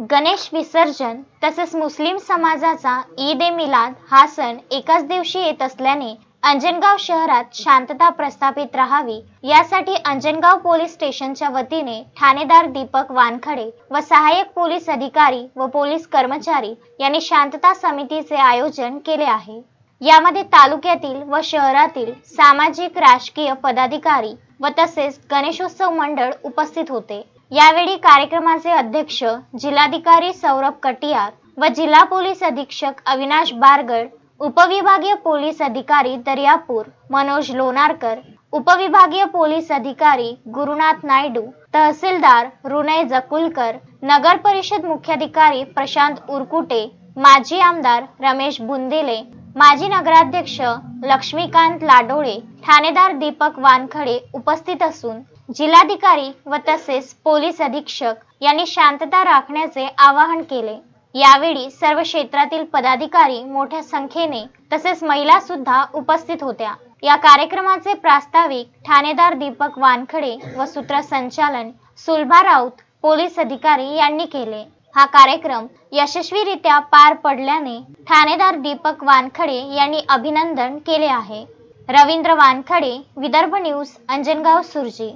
गणेश विसर्जन तसेच मुस्लिम समाजाचा ईद ए मिलाद हा सण एकाच दिवशी येत असल्याने अंजनगाव शहरात शांतता प्रस्थापित राहावी यासाठी अंजनगाव पोलीस स्टेशनच्या वतीने ठाणेदार दीपक वानखडे व सहाय्यक पोलीस अधिकारी व पोलीस कर्मचारी यांनी शांतता समितीचे आयोजन केले आहे. यामध्ये तालुक्यातील व शहरातील सामाजिक राजकीय पदाधिकारी व तसेच गणेशोत्सव मंडळ उपस्थित होते. यावेळी कार्यक्रमाचे अध्यक्ष जिल्हाधिकारी सौरभ कटियार व जिल्हा पोलीस अधीक्षक अविनाश बारगड उपविभागीय पोलीस अधिकारी दर्यापूर मनोज लोणारकर उपविभागीय पोलीस अधिकारी गुरुनाथ नायडू तहसीलदार रुनय जकुलकर नगर परिषद मुख्याधिकारी प्रशांत उरकुटे माजी आमदार रमेश बुंदेले माजी नगराध्यक्ष लक्ष्मीकांत लाडोळे ठाणेदार दीपक वानखडे उपस्थित असून जिल्हाधिकारी व तसेच पोलीस अधीक्षक यांनी शांतता राखण्याचे आवाहन केले. यावेळी सर्व क्षेत्रातील पदाधिकारी मोठ्या संख्येने तसेच महिला सुद्धा उपस्थित होत्या. या कार्यक्रमाचे प्रास्ताविक ठाणेदार दीपक वानखडे व सूत्रसंचालन सुलभा राऊत पोलीस अधिकारी यांनी केले. हा कार्यक्रम यशस्वीरित्या पार पडल्याने ठाणेदार दीपक वानखडे यांनी अभिनंदन केले आहे. रवींद्र वानखडे विदर्भ न्यूज अंजनगाव सुरजी.